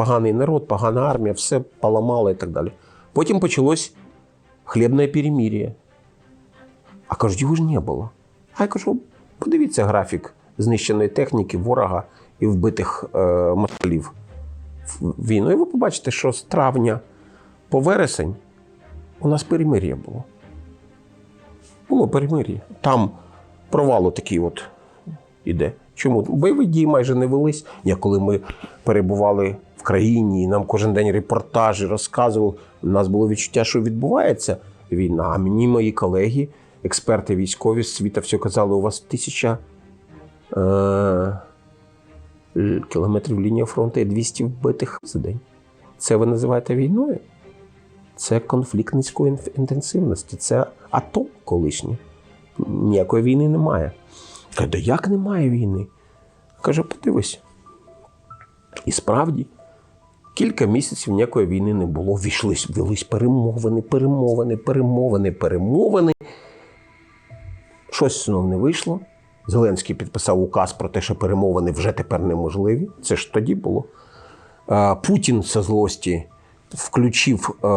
поганий народ, погана армія, все поламало і так далі. Потім почалось хлібне перемир'я. А кажуть, його ж не було. А я кажу, подивіться графік знищеної техніки, ворога і вбитих е, москалів війну. І ви побачите, що з травня по вересень у нас перемир'я було. Було перемир'я. Там провал такий от іде. Чому? Бойові дії майже не велись. Я коли ми перебували в країні, і нам кожен день репортажі розказували, у нас було відчуття, що відбувається війна. А мені мої колеги, експерти військові з світа, все казали, у вас тисяча е- кілометрів лінія фронту і 200 вбитих за день. Це ви називаєте війною? Це конфлікт низької інтенсивності, це АТО колишнє. Ніякої війни немає. Каже, як немає війни? Каже, подивись. І справді, кілька місяців ніякої війни не було. Війшлись, велись перемовини, перемовини, перемовини, перемовини. Щось знов не вийшло. Зеленський підписав указ про те, що перемовини вже тепер неможливі. Це ж тоді було. Путін зі злості включив е,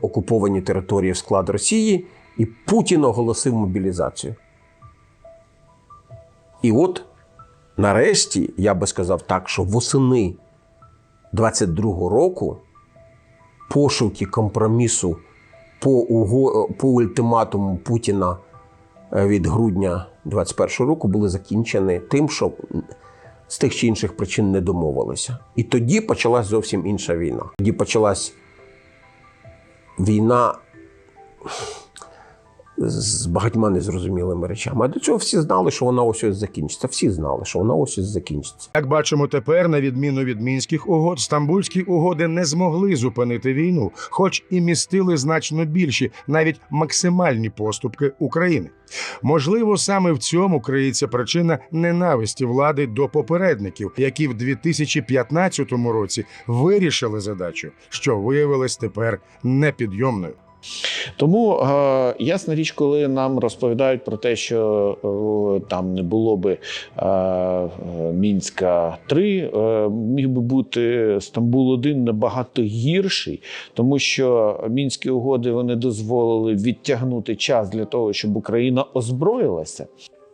окуповані території в склад Росії, і Путін оголосив мобілізацію. І от нарешті, я би сказав так, що восени 22-го року пошуки компромісу по, уго... по ультиматуму Путіна е, від грудня 21-го року були закінчені тим, що з тих чи інших причин не домовилися. І тоді почалась зовсім інша війна. Тоді почалась війна з багатьма незрозумілими речами. А до цього всі знали, що вона ось ось закінчиться. Всі знали, що вона ось ось закінчиться. Як бачимо тепер, на відміну від мінських угод, стамбульські угоди не змогли зупинити війну, хоч і містили значно більші, навіть максимальні поступки України. Можливо, саме в цьому криється причина ненависті влади до попередників, які в 2015 році вирішили задачу, що виявилась тепер непідйомною. Тому е, ясна річ, коли нам розповідають про те, що е, там не було би е, Мінська 3 е, міг би бути Стамбул 1 набагато гірший, тому що мінські угоди вони дозволили відтягнути час для того, щоб Україна озброїлася.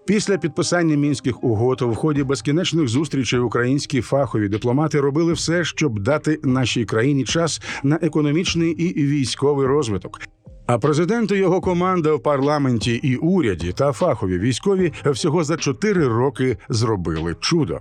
Після підписання мінських угод в ході безкінечних зустрічей українські фахові дипломати робили все, щоб дати нашій країні час на економічний і військовий розвиток. А президент і його команда в парламенті і уряді та фахові військові всього за чотири роки зробили чудо.